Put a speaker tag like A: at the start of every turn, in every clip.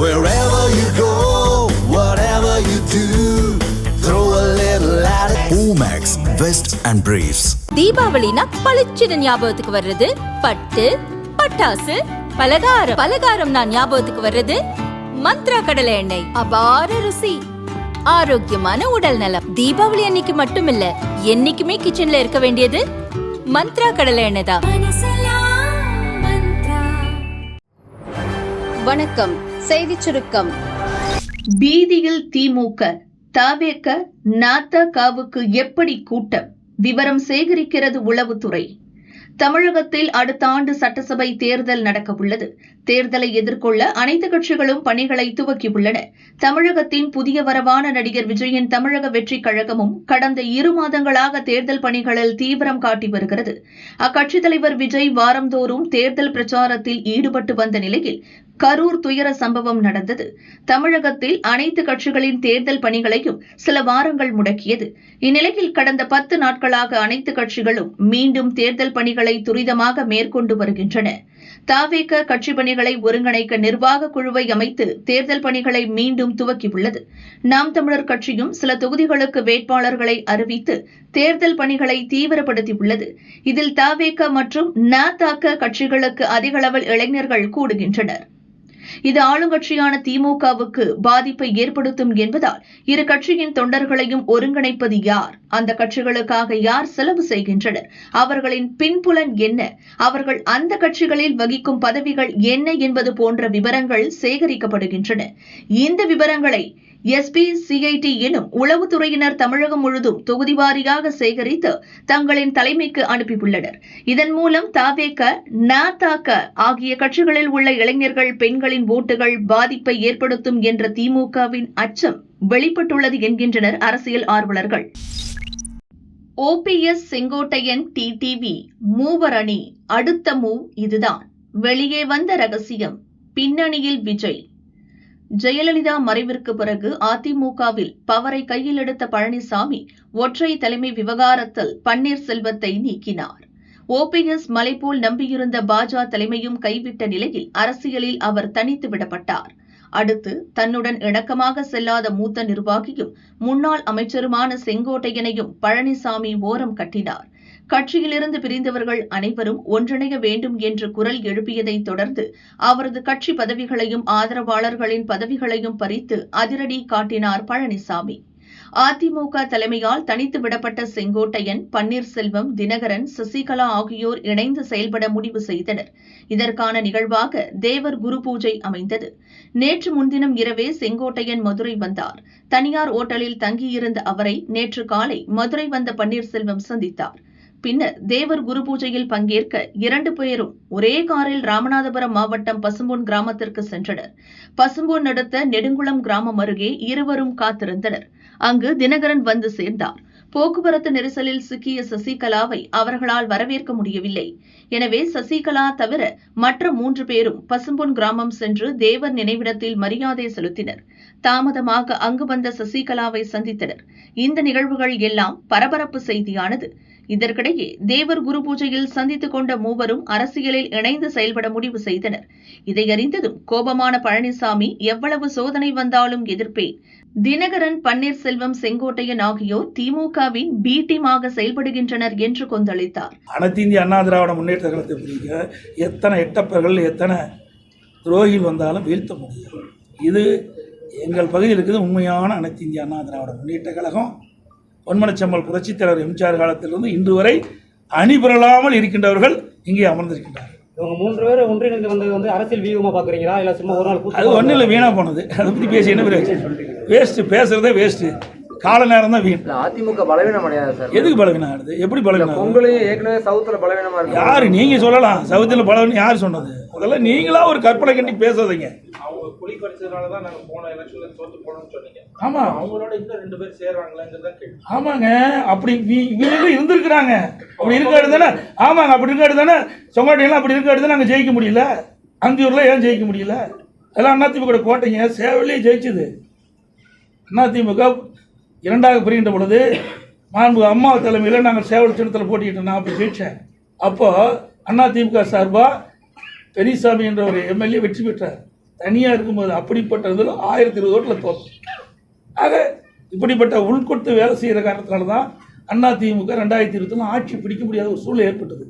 A: Wherever you go, whatever you do, throw a little at it.
B: Omax, Vest and Briefs.
C: தீபாவளினா பளிச்சிட ஞாபகத்துக்கு வர்றது பட்டு பட்டாசு பலகாரம் பலகாரம் நான் ஞாபகத்துக்கு வர்றது மந்த்ரா கடலை எண்ணெய் அபார ருசி ஆரோக்கியமான உடல் நலம் தீபாவளி அன்னைக்கு மட்டும் இல்ல என்னைக்குமே கிச்சன்ல இருக்க வேண்டியது மந்த்ரா கடலை எண்ணெய் தான்
D: வணக்கம் செய்தி சுருக்கம்
E: பீதியில் திமுக தாவேக்க நாத்தகாவுக்கு எப்படி கூட்டம் விவரம் சேகரிக்கிறது உளவுத்துறை தமிழகத்தில் அடுத்த ஆண்டு சட்டசபை தேர்தல் நடக்கவுள்ளது தேர்தலை எதிர்கொள்ள அனைத்து கட்சிகளும் பணிகளை துவக்கியுள்ளன தமிழகத்தின் புதிய வரவான நடிகர் விஜயின் தமிழக வெற்றிக் கழகமும் கடந்த இரு மாதங்களாக தேர்தல் பணிகளில் தீவிரம் காட்டி வருகிறது அக்கட்சித் தலைவர் விஜய் வாரந்தோறும் தேர்தல் பிரச்சாரத்தில் ஈடுபட்டு வந்த நிலையில் கரூர் துயர சம்பவம் நடந்தது தமிழகத்தில் அனைத்து கட்சிகளின் தேர்தல் பணிகளையும் சில வாரங்கள் முடக்கியது இந்நிலையில் கடந்த பத்து நாட்களாக அனைத்து கட்சிகளும் மீண்டும் தேர்தல் பணிகளை துரிதமாக மேற்கொண்டு வருகின்றன தாவேக கட்சி பணிகளை ஒருங்கிணைக்க நிர்வாக குழுவை அமைத்து தேர்தல் பணிகளை மீண்டும் துவக்கியுள்ளது நாம் தமிழர் கட்சியும் சில தொகுதிகளுக்கு வேட்பாளர்களை அறிவித்து தேர்தல் பணிகளை தீவிரப்படுத்தியுள்ளது இதில் தாவேக மற்றும் நாத்தாக்க கட்சிகளுக்கு அதிகளவில் இளைஞர்கள் கூடுகின்றனர் இது ஆளுங்கட்சியான திமுகவுக்கு பாதிப்பை ஏற்படுத்தும் என்பதால் இரு கட்சியின் தொண்டர்களையும் ஒருங்கிணைப்பது யார் அந்த கட்சிகளுக்காக யார் செலவு செய்கின்றனர் அவர்களின் பின்புலன் என்ன அவர்கள் அந்த கட்சிகளில் வகிக்கும் பதவிகள் என்ன என்பது போன்ற விவரங்கள் சேகரிக்கப்படுகின்றன இந்த விவரங்களை எஸ்பி சிஐடி எனும் உளவுத்துறையினர் தமிழகம் முழுதும் தொகுதி வாரியாக சேகரித்து தங்களின் தலைமைக்கு அனுப்பியுள்ளனர் இதன் மூலம் தாவேக நாதாக்க ஆகிய கட்சிகளில் உள்ள இளைஞர்கள் பெண்களின் ஓட்டுகள் பாதிப்பை ஏற்படுத்தும் என்ற திமுகவின் அச்சம் வெளிப்பட்டுள்ளது என்கின்றனர் அரசியல் ஆர்வலர்கள்
F: ஓபிஎஸ் செங்கோட்டையன் டிடிவி மூவர் அணி அடுத்த மூவ் இதுதான் வெளியே வந்த ரகசியம் பின்னணியில் விஜய் ஜெயலலிதா மறைவிற்கு பிறகு அதிமுகவில் பவரை கையில் எடுத்த பழனிசாமி ஒற்றை தலைமை விவகாரத்தில் பன்னீர்செல்வத்தை நீக்கினார் ஓபிஎஸ் மலைபோல் நம்பியிருந்த பாஜ தலைமையும் கைவிட்ட நிலையில் அரசியலில் அவர் தனித்து விடப்பட்டார் அடுத்து தன்னுடன் இணக்கமாக செல்லாத மூத்த நிர்வாகியும் முன்னாள் அமைச்சருமான செங்கோட்டையனையும் பழனிசாமி ஓரம் கட்டினார் கட்சியிலிருந்து பிரிந்தவர்கள் அனைவரும் ஒன்றிணைய வேண்டும் என்று குரல் எழுப்பியதைத் தொடர்ந்து அவரது கட்சி பதவிகளையும் ஆதரவாளர்களின் பதவிகளையும் பறித்து அதிரடி காட்டினார் பழனிசாமி அதிமுக தலைமையால் தனித்து விடப்பட்ட செங்கோட்டையன் பன்னீர்செல்வம் தினகரன் சசிகலா ஆகியோர் இணைந்து செயல்பட முடிவு செய்தனர் இதற்கான நிகழ்வாக தேவர் குரு பூஜை அமைந்தது நேற்று முன்தினம் இரவே செங்கோட்டையன் மதுரை வந்தார் தனியார் ஓட்டலில் தங்கியிருந்த அவரை நேற்று காலை மதுரை வந்த பன்னீர்செல்வம் சந்தித்தார் பின்னர் தேவர் குரு பூஜையில் பங்கேற்க இரண்டு பேரும் ஒரே காரில் ராமநாதபுரம் மாவட்டம் பசும்பொன் கிராமத்திற்கு சென்றனர் பசும்பொன் அடுத்த நெடுங்குளம் கிராமம் அருகே இருவரும் காத்திருந்தனர் அங்கு தினகரன் வந்து சேர்ந்தார் போக்குவரத்து நெரிசலில் சிக்கிய சசிகலாவை அவர்களால் வரவேற்க முடியவில்லை எனவே சசிகலா தவிர மற்ற மூன்று பேரும் பசும்பொன் கிராமம் சென்று தேவர் நினைவிடத்தில் மரியாதை செலுத்தினர் தாமதமாக அங்கு வந்த சசிகலாவை சந்தித்தனர் இந்த நிகழ்வுகள் எல்லாம் பரபரப்பு செய்தியானது இதற்கிடையே தேவர் குரு பூஜையில் சந்தித்துக் கொண்ட மூவரும் அரசியலில் இணைந்து செயல்பட முடிவு செய்தனர் இதையறிந்ததும் கோபமான பழனிசாமி எவ்வளவு சோதனை வந்தாலும் எதிர்ப்பேன் தினகரன் பன்னீர்செல்வம் செங்கோட்டையன் ஆகியோர் திமுகவின் பி டீமாக செயல்படுகின்றனர் என்று கொந்தளித்தார்
G: அனைத்து இந்திய அண்ணா திராவிட முன்னேற்ற கழகத்தை எத்தனை எட்டப்பர்கள் எத்தனை துரோகிகள் வந்தாலும் வீழ்த்த முடியும் இது எங்கள் பகுதியில் இருக்குது உண்மையான அனைத்து இந்திய அண்ணா திராவிட முன்னேற்ற கழகம் பொன்மனச்செம்மல் புரட்சித் தலைவர் எம்ஜிஆர் காலத்திலிருந்து இன்று வரை அணிபெறலாமல் இருக்கின்றவர்கள் இங்கே அமர்ந்திருக்கின்றார்கள்
H: இவங்க மூன்று பேர் ஒன்றிணைந்து வந்தது வந்து அரசியல் வியூகமாக பார்க்குறீங்களா இல்லை சும்மா ஒரு நாள்
G: அது ஒன்றும் இல்லை வீணாக போனது அதை பற்றி பேசி என்ன வேஸ்ட்டு பேசுகிறதே வேஸ்ட்டு கால நேரம் தான் வீண்
I: அதிமுக பலவீனம் அடையாது சார்
G: எதுக்கு பலவீனம் ஆகுது எப்படி பலவீனம்
I: உங்களையும் ஏற்கனவே சவுத்தில் பலவீனமாக
G: இருக்கு யார் நீங்கள் சொல்லலாம் சவுத்தில் பலவீனம் யார் சொன்னது முதல்ல நீங்களாக ஒரு கற்பனை கண்டி பேசாதீங்க
J: புலி கடிச்சதுனால தான் நாங்கள் போன எலெக்ஷனில் தோற்று போனோம்னு சொன்னீங்க ஆமாம் அவங்களோட இன்னும் ரெண்டு பேர் சேர்றாங்களாங்கிறதான்
G: ஆமாங்க அப்படி இவங்களும் இருந்திருக்கிறாங்க அப்படி இருக்காடு தானே ஆமாங்க அப்படி இருக்காடு தானே சொங்காட்டியெல்லாம் அப்படி இருக்காடு தான் நாங்கள் ஜெயிக்க முடியல அந்தியூரில் ஏன் ஜெயிக்க முடியல எல்லாம் அதிமுக கோட்டைங்க சேவலே ஜெயிச்சுது அதிமுக இரண்டாக பிரிகின்ற பொழுது மாண்பு அம்மா தலைமையில் நாங்கள் சேவல் சின்னத்தில் போட்டிக்கிட்டோம் நான் அப்படி ஜெயித்தேன் அப்போது அதிமுக சார்பாக பெரியசாமி என்ற ஒரு எம்எல்ஏ வெற்றி பெற்றார் தனியாக இருக்கும்போது அப்படிப்பட்ட ஆயிரத்தி இருபது ஓட்டில் தோற்று ஆக இப்படிப்பட்ட உள்கொடுத்து வேலை செய்கிற காரணத்தினால தான் அண்ணா திமுக ரெண்டாயிரத்தி ஒன்று ஆட்சி பிடிக்க முடியாத ஒரு சூழல் ஏற்பட்டது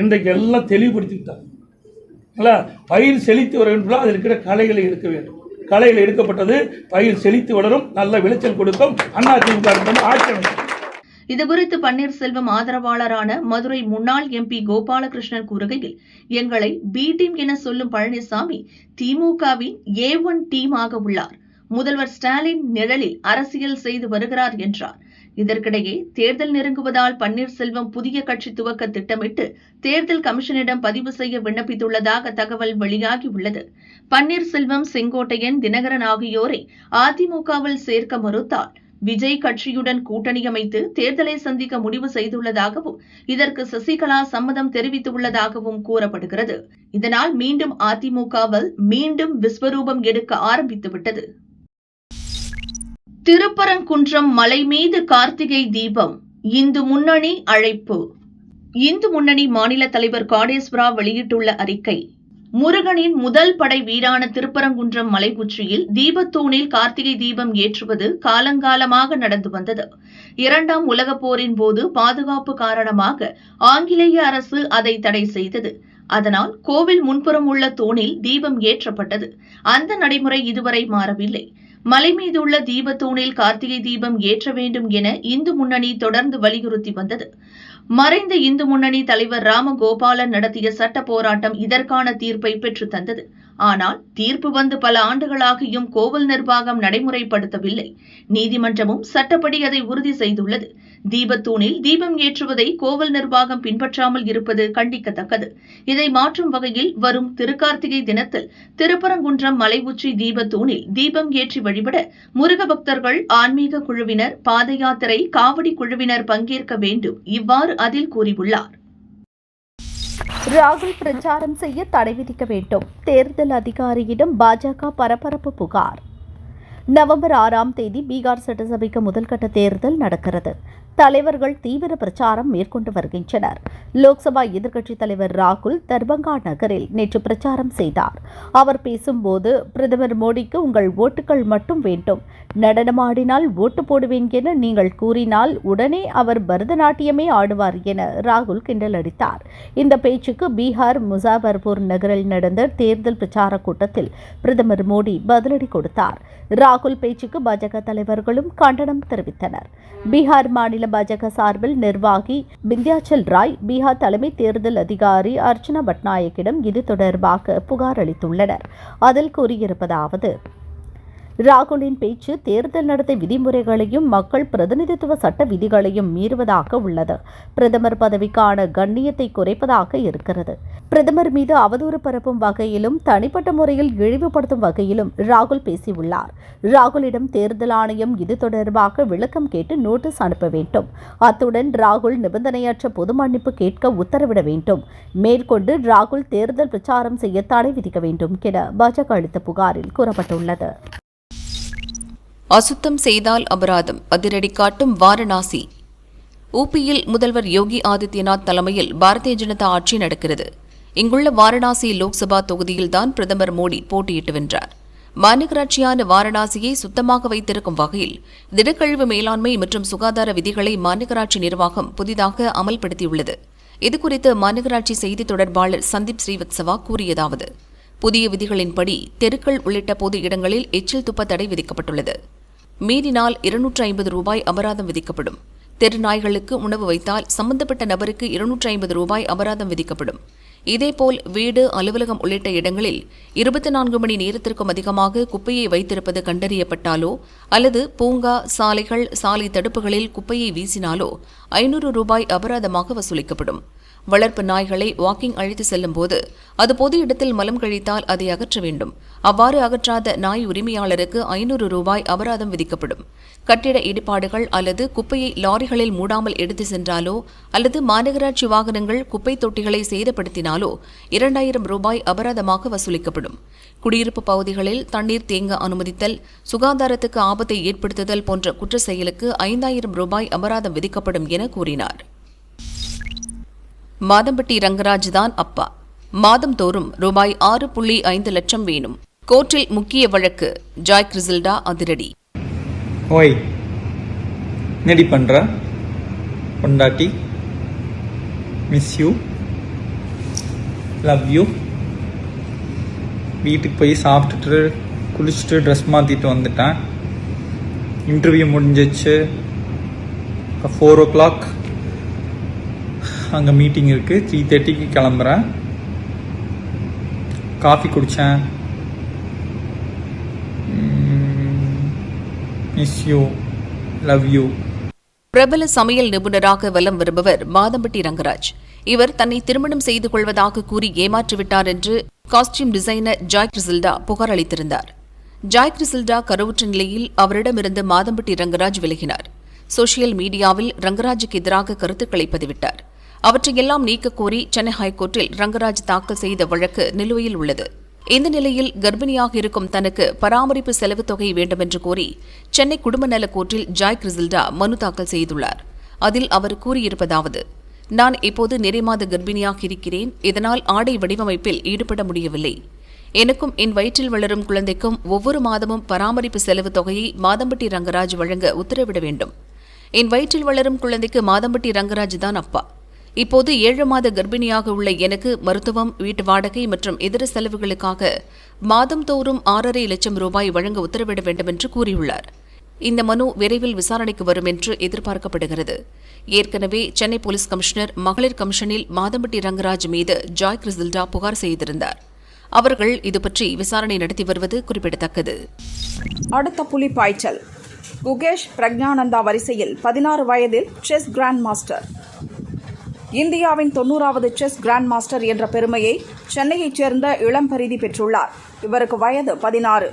G: இன்றைக்கு எல்லாம் தெளிவுபடுத்தி இல்லை பயிர் செழித்து வர வேண்டும் அது இருக்கிற கலைகளை எடுக்க வேண்டும் கலைகள் எடுக்கப்பட்டது பயிர் செழித்து வளரும் நல்ல விளைச்சல் கொடுக்கும் அண்ணா திமுக ஆட்சி அமைக்கும்
F: இதுகுறித்து பன்னீர்செல்வம் ஆதரவாளரான மதுரை முன்னாள் எம்பி கோபாலகிருஷ்ணன் கூறுகையில் எங்களை பி டீம் என சொல்லும் பழனிசாமி திமுகவின் ஏ ஒன் டீம் ஆக உள்ளார் முதல்வர் ஸ்டாலின் நிழலில் அரசியல் செய்து வருகிறார் என்றார் இதற்கிடையே தேர்தல் நெருங்குவதால் பன்னீர்செல்வம் புதிய கட்சி துவக்க திட்டமிட்டு தேர்தல் கமிஷனிடம் பதிவு செய்ய விண்ணப்பித்துள்ளதாக தகவல் வெளியாகியுள்ளது பன்னீர்செல்வம் செங்கோட்டையன் தினகரன் ஆகியோரை அதிமுகவில் சேர்க்க மறுத்தால் விஜய் கட்சியுடன் கூட்டணி அமைத்து தேர்தலை சந்திக்க முடிவு செய்துள்ளதாகவும் இதற்கு சசிகலா சம்மதம் தெரிவித்துள்ளதாகவும் கூறப்படுகிறது இதனால் மீண்டும் அதிமுகவில் மீண்டும் விஸ்வரூபம் எடுக்க ஆரம்பித்துவிட்டது திருப்பரங்குன்றம் மலை மீது கார்த்திகை தீபம் இந்து முன்னணி அழைப்பு இந்து முன்னணி மாநில தலைவர் காடேஸ்வரா வெளியிட்டுள்ள அறிக்கை முருகனின் முதல் படை வீரான திருப்பரங்குன்றம் மலை தீபத்தூணில் கார்த்திகை தீபம் ஏற்றுவது காலங்காலமாக நடந்து வந்தது இரண்டாம் உலகப் போரின் போது பாதுகாப்பு காரணமாக ஆங்கிலேய அரசு அதை தடை செய்தது அதனால் கோவில் முன்புறம் உள்ள தூணில் தீபம் ஏற்றப்பட்டது அந்த நடைமுறை இதுவரை மாறவில்லை மலை மீது உள்ள தீபத்தூணில் கார்த்திகை தீபம் ஏற்ற வேண்டும் என இந்து முன்னணி தொடர்ந்து வலியுறுத்தி வந்தது மறைந்த இந்து முன்னணி தலைவர் ராமகோபாலன் நடத்திய சட்ட போராட்டம் இதற்கான தீர்ப்பை பெற்று தந்தது ஆனால் தீர்ப்பு வந்து பல ஆண்டுகளாகியும் கோவில் நிர்வாகம் நடைமுறைப்படுத்தவில்லை நீதிமன்றமும் சட்டப்படி அதை உறுதி செய்துள்ளது தீபத்தூணில் தீபம் ஏற்றுவதை கோவில் நிர்வாகம் பின்பற்றாமல் இருப்பது கண்டிக்கத்தக்கது இதை மாற்றும் வகையில் வரும் திருக்கார்த்திகை தினத்தில் திருப்பரங்குன்றம் மலை உச்சி தீபத்தூணில் தீபம் ஏற்றி வழிபட முருக பக்தர்கள் ஆன்மீக குழுவினர் பாத யாத்திரை காவடி குழுவினர் பங்கேற்க வேண்டும் இவ்வாறு அதில் கூறியுள்ளார் ராகுல் பிரச்சாரம் செய்ய தடை விதிக்க வேண்டும் தேர்தல் அதிகாரியிடம் பாஜக பரபரப்பு புகார் நவம்பர் ஆறாம் தேதி பீகார் சட்டசபைக்கு முதல்கட்ட தேர்தல் நடக்கிறது தலைவர்கள் தீவிர பிரச்சாரம் மேற்கொண்டு வருகின்றனர் லோக்சபா எதிர்க்கட்சித் தலைவர் ராகுல் தர்பங்கா நகரில் நேற்று பிரச்சாரம் செய்தார் அவர் பேசும்போது பிரதமர் மோடிக்கு உங்கள் ஓட்டுகள் மட்டும் வேண்டும் நடனமாடினால் ஓட்டு போடுவேன் என நீங்கள் கூறினால் உடனே அவர் பரதநாட்டியமே ஆடுவார் என ராகுல் கிண்டல் அடித்தார் இந்த பேச்சுக்கு பீகார் முசாபர்பூர் நகரில் நடந்த தேர்தல் பிரச்சார கூட்டத்தில் பிரதமர் மோடி பதிலடி கொடுத்தார் ராகுல் பேச்சுக்கு பாஜக தலைவர்களும் கண்டனம் தெரிவித்தனர் பீகார் மாநில மாநில பாஜக சார்பில் நிர்வாகி பிந்தியாச்சல் ராய் பீகார் தலைமை தேர்தல் அதிகாரி அர்ச்சனா பட்நாயக்கிடம் இது தொடர்பாக புகார் அளித்துள்ளனர் அதில் கூறியிருப்பதாவது ராகுலின் பேச்சு தேர்தல் நடத்தை விதிமுறைகளையும் மக்கள் பிரதிநிதித்துவ சட்ட விதிகளையும் மீறுவதாக உள்ளது பிரதமர் பதவிக்கான கண்ணியத்தை குறைப்பதாக இருக்கிறது பிரதமர் மீது அவதூறு பரப்பும் வகையிலும் தனிப்பட்ட முறையில் இழிவுபடுத்தும் வகையிலும் ராகுல் பேசியுள்ளார் ராகுலிடம் தேர்தல் ஆணையம் இது தொடர்பாக விளக்கம் கேட்டு நோட்டீஸ் அனுப்ப வேண்டும் அத்துடன் ராகுல் நிபந்தனையற்ற பொது மன்னிப்பு கேட்க உத்தரவிட வேண்டும் மேற்கொண்டு ராகுல் தேர்தல் பிரச்சாரம் செய்ய தடை விதிக்க வேண்டும் என பாஜக அளித்த புகாரில் கூறப்பட்டுள்ளது அசுத்தம் செய்தால் அபராதம் அதிரடி காட்டும் வாரணாசி ஊபியில் முதல்வர் யோகி ஆதித்யநாத் தலைமையில் பாரதிய ஜனதா ஆட்சி நடக்கிறது இங்குள்ள வாரணாசி லோக்சபா தொகுதியில்தான் பிரதமர் மோடி போட்டியிட்டு வென்றார் மாநகராட்சியான வாரணாசியை சுத்தமாக வைத்திருக்கும் வகையில் திடக்கழிவு மேலாண்மை மற்றும் சுகாதார விதிகளை மாநகராட்சி நிர்வாகம் புதிதாக அமல்படுத்தியுள்ளது இதுகுறித்து மாநகராட்சி செய்தி தொடர்பாளர் சந்தீப் ஸ்ரீவத்சவா கூறியதாவது புதிய விதிகளின்படி தெருக்கள் உள்ளிட்ட பொது இடங்களில் எச்சில் துப்ப தடை விதிக்கப்பட்டுள்ளது மீறினால் இருநூற்று ஐம்பது ரூபாய் அபராதம் விதிக்கப்படும் தெரு நாய்களுக்கு உணவு வைத்தால் சம்பந்தப்பட்ட நபருக்கு இருநூற்று ஐம்பது ரூபாய் அபராதம் விதிக்கப்படும் இதேபோல் வீடு அலுவலகம் உள்ளிட்ட இடங்களில் இருபத்தி நான்கு மணி நேரத்திற்கும் அதிகமாக குப்பையை வைத்திருப்பது கண்டறியப்பட்டாலோ அல்லது பூங்கா சாலைகள் சாலை தடுப்புகளில் குப்பையை வீசினாலோ ஐநூறு ரூபாய் அபராதமாக வசூலிக்கப்படும் வளர்ப்பு நாய்களை வாக்கிங் அழைத்து செல்லும் போது அது பொது இடத்தில் மலம் கழித்தால் அதை அகற்ற வேண்டும் அவ்வாறு அகற்றாத நாய் உரிமையாளருக்கு ஐநூறு ரூபாய் அபராதம் விதிக்கப்படும் கட்டிட இடிபாடுகள் அல்லது குப்பையை லாரிகளில் மூடாமல் எடுத்து சென்றாலோ அல்லது மாநகராட்சி வாகனங்கள் குப்பை தொட்டிகளை சேதப்படுத்தினாலோ இரண்டாயிரம் ரூபாய் அபராதமாக வசூலிக்கப்படும் குடியிருப்பு பகுதிகளில் தண்ணீர் தேங்க அனுமதித்தல் சுகாதாரத்துக்கு ஆபத்தை ஏற்படுத்துதல் போன்ற குற்ற செயலுக்கு ஐந்தாயிரம் ரூபாய் அபராதம் விதிக்கப்படும் என கூறினார் மாதம்பட்டி ரங்கராஜ் தான் அப்பா மாதந்தோறும் ரூபாய் ஆறு புள்ளி ஐந்து லட்சம் வேணும் கோர்ட்டில் முக்கிய வழக்கு ஜாய் கிரிசில்டா அதிரடி
K: ஓய் என்னடி பண்ற பொண்டாட்டி மிஸ் யூ லவ் யூ வீட்டுக்கு போய் சாப்பிட்டுட்டு குளிச்சுட்டு ட்ரெஸ் மாற்றிட்டு வந்துட்டேன் இன்டர்வியூ முடிஞ்சிச்சு four o'clock meeting இருக்குது த்ரீ தேர்ட்டிக்கு கிளம்புறேன் காஃபி குடித்தேன் மிஸ் யூ லவ் யூ
F: பிரபல சமையல் நிபுணராக வலம் வருபவர் மாதம்பட்டி ரங்கராஜ் இவர் தன்னை திருமணம் செய்து கொள்வதாக கூறி ஏமாற்றிவிட்டார் என்று காஸ்டியூம் டிசைனர் ஜாய் கிரிசில்டா புகார் அளித்திருந்தார் ஜாய் கிரிசில்டா கருவுற்ற நிலையில் அவரிடமிருந்து மாதம்பட்டி ரங்கராஜ் விலகினார் சோசியல் மீடியாவில் ரங்கராஜுக்கு எதிராக கருத்துக்களை பதிவிட்டார் அவற்றையெல்லாம் நீக்கக்கோரி சென்னை ஹைகோர்ட்டில் ரங்கராஜ் தாக்கல் செய்த வழக்கு நிலுவையில் உள்ளது இந்த நிலையில் கர்ப்பிணியாக இருக்கும் தனக்கு பராமரிப்பு செலவு தொகை வேண்டுமென்று கோரி சென்னை குடும்ப நல கோர்ட்டில் ஜாய் கிரிசில்டா மனு தாக்கல் செய்துள்ளார் அதில் அவர் கூறியிருப்பதாவது நான் இப்போது நிறைமாத கர்ப்பிணியாக இருக்கிறேன் இதனால் ஆடை வடிவமைப்பில் ஈடுபட முடியவில்லை எனக்கும் என் வயிற்றில் வளரும் குழந்தைக்கும் ஒவ்வொரு மாதமும் பராமரிப்பு செலவு தொகையை மாதம்பட்டி ரங்கராஜ் வழங்க உத்தரவிட வேண்டும் என் வயிற்றில் வளரும் குழந்தைக்கு மாதம்பட்டி ரங்கராஜ் தான் அப்பா இப்போது ஏழு மாத கர்ப்பிணியாக உள்ள எனக்கு மருத்துவம் வீட்டு வாடகை மற்றும் இதர செலவுகளுக்காக மாதம்தோறும் ஆறரை லட்சம் ரூபாய் வழங்க உத்தரவிட வேண்டும் என்று கூறியுள்ளார் இந்த மனு விரைவில் விசாரணைக்கு வரும் என்று எதிர்பார்க்கப்படுகிறது ஏற்கனவே சென்னை போலீஸ் கமிஷனர் மகளிர் கமிஷனில் மாதம்பட்டி ரங்கராஜ் மீது ஜாய் கிரிசில்டா புகார் செய்திருந்தார் அவர்கள் இதுபற்றி விசாரணை நடத்தி வருவது குறிப்பிடத்தக்கது அடுத்த புலி பாய்ச்சல் குகேஷ் பிரக்ஞானந்தா வரிசையில் பதினாறு வயதில் செஸ் கிராண்ட் மாஸ்டர் இந்தியாவின் தொன்னூறாவது செஸ் கிராண்ட் மாஸ்டர் என்ற பெருமையை சென்னையைச் சேர்ந்த இளம் பரிதி பெற்றுள்ளார் இவருக்கு வயது பதினாறு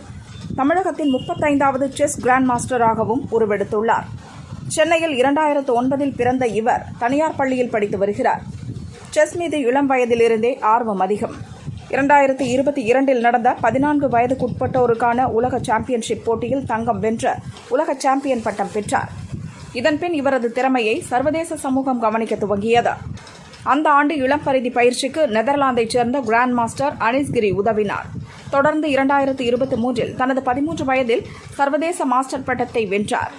F: தமிழகத்தின் முப்பத்தைந்தாவது செஸ் கிராண்ட் மாஸ்டராகவும் உருவெடுத்துள்ளார் சென்னையில் இரண்டாயிரத்து ஒன்பதில் பிறந்த இவர் தனியார் பள்ளியில் படித்து வருகிறார் செஸ் மீது இளம் வயதிலிருந்தே ஆர்வம் அதிகம் இரண்டாயிரத்தி இருபத்தி இரண்டில் நடந்த பதினான்கு வயதுக்குட்பட்டோருக்கான உலக சாம்பியன்ஷிப் போட்டியில் தங்கம் வென்ற உலக சாம்பியன் பட்டம் பெற்றார் இதன்பின் இவரது திறமையை சர்வதேச சமூகம் கவனிக்க துவங்கியது அந்த ஆண்டு இளம் பரிதி பயிற்சிக்கு நெதர்லாந்தைச் சேர்ந்த கிராண்ட் மாஸ்டர் அனிஸ்கிரி உதவினார் தொடர்ந்து இரண்டாயிரத்து இருபத்தி மூன்றில் தனது பதிமூன்று வயதில் சர்வதேச மாஸ்டர் பட்டத்தை வென்றார்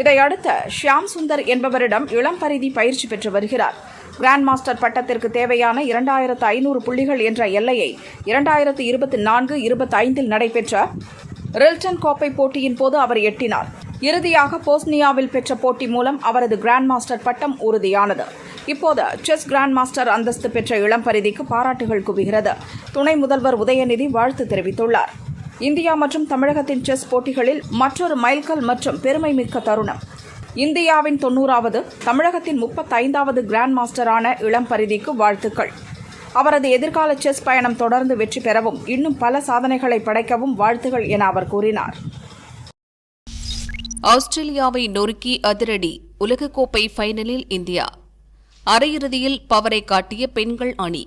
F: இதையடுத்து ஷியாம் சுந்தர் என்பவரிடம் இளம் பரிதி பயிற்சி பெற்று வருகிறார் கிராண்ட் மாஸ்டர் பட்டத்திற்கு தேவையான இரண்டாயிரத்து ஐநூறு புள்ளிகள் என்ற எல்லையை இரண்டாயிரத்து இருபத்தி நான்கு ஐந்தில் நடைபெற்ற ரில்டன் கோப்பை போட்டியின் போது அவர் எட்டினார் இறுதியாக போஸ்னியாவில் பெற்ற போட்டி மூலம் அவரது கிராண்ட் மாஸ்டர் பட்டம் உறுதியானது இப்போது செஸ் கிராண்ட் மாஸ்டர் அந்தஸ்து பெற்ற இளம் பரிதிக்கு பாராட்டுகள் குவிகிறது துணை முதல்வர் உதயநிதி வாழ்த்து தெரிவித்துள்ளார் இந்தியா மற்றும் தமிழகத்தின் செஸ் போட்டிகளில் மற்றொரு மைல்கல் மற்றும் பெருமை மிக்க தருணம் இந்தியாவின் தொன்னூறாவது தமிழகத்தின் முப்பத்தைந்தாவது கிராண்ட் மாஸ்டரான இளம் பரிதிக்கு வாழ்த்துக்கள் அவரது எதிர்கால செஸ் பயணம் தொடர்ந்து வெற்றி பெறவும் இன்னும் பல சாதனைகளை படைக்கவும் வாழ்த்துகள் என அவர் கூறினார் ஆஸ்திரேலியாவை நொறுக்கி அதிரடி உலகக்கோப்பை ஃபைனலில் இந்தியா அரையிறுதியில் பவரை காட்டிய பெண்கள் அணி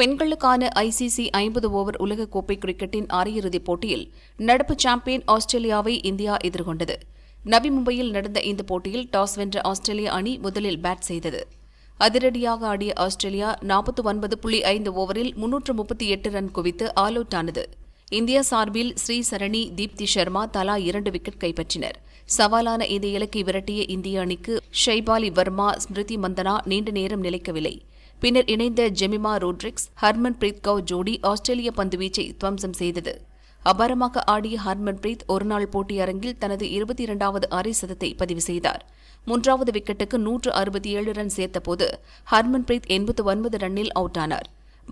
F: பெண்களுக்கான ஐசிசி ஐம்பது ஓவர் உலகக்கோப்பை கிரிக்கெட்டின் அரையிறுதிப் போட்டியில் நடப்பு சாம்பியன் ஆஸ்திரேலியாவை இந்தியா எதிர்கொண்டது நவி மும்பையில் நடந்த இந்த போட்டியில் டாஸ் வென்ற ஆஸ்திரேலிய அணி முதலில் பேட் செய்தது அதிரடியாக ஆடிய ஆஸ்திரேலியா நாற்பத்தி ஒன்பது புள்ளி ஐந்து ஓவரில் முன்னூற்று முப்பத்தி எட்டு ரன் குவித்து ஆல் அவுட் ஆனது இந்தியா சார்பில் ஸ்ரீ சரணி தீப்தி சர்மா தலா இரண்டு விக்கெட் கைப்பற்றினர் சவாலான இந்த இலக்கை விரட்டிய இந்திய அணிக்கு ஷைபாலி வர்மா ஸ்மிருதி மந்தனா நீண்ட நேரம் நிலைக்கவில்லை பின்னர் இணைந்த ஜெமிமா ரோட்ரிக்ஸ் ஹர்மன் பிரீத் கவு ஜோடி ஆஸ்திரேலிய பந்துவீச்சை துவம்சம் செய்தது அபாரமாக ஆடிய ஹர்மன் பிரீத் ஒருநாள் போட்டி அரங்கில் தனது இருபத்தி இரண்டாவது அரை சதத்தை பதிவு செய்தார் மூன்றாவது விக்கெட்டுக்கு நூற்று அறுபத்தி ஏழு ரன் சேர்த்தபோது ஹர்மன் பிரீத் எண்பத்து ஒன்பது ரன்னில் அவுட் ஆனார்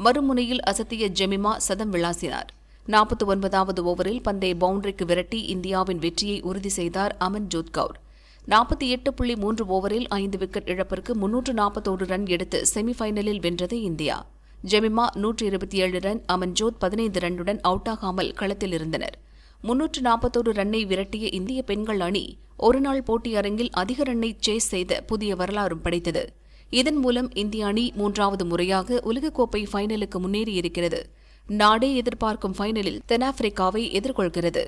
F: மறுமுனையில் அசத்திய ஜெமிமா சதம் விளாசினார் நாற்பத்தி ஒன்பதாவது ஓவரில் பந்தை பவுண்டரிக்கு விரட்டி இந்தியாவின் வெற்றியை உறுதி செய்தார் அமன்ஜோத் கவுர் நாற்பத்தி எட்டு புள்ளி மூன்று ஓவரில் ஐந்து விக்கெட் இழப்பிற்கு முன்னூற்று நாற்பத்தோரு ரன் எடுத்து செமிஃபைனலில் வென்றது இந்தியா ஜெமிமா நூற்றி இருபத்தி ஏழு ரன் அமன்ஜோத் பதினைந்து ரன்னுடன் அவுட்டாகாமல் களத்தில் இருந்தனர் முன்னூற்று நாற்பத்தோரு ரன்னை விரட்டிய இந்திய பெண்கள் அணி ஒருநாள் போட்டி அரங்கில் அதிக ரன்னை சேஸ் செய்த புதிய வரலாறும் படைத்தது இதன் மூலம் இந்திய அணி மூன்றாவது முறையாக உலகக்கோப்பை ஃபைனலுக்கு முன்னேறியிருக்கிறது நாடே எதிர்பார்க்கும் ஃபைனலில் தென்னாப்பிரிக்காவை எதிர்கொள்கிறது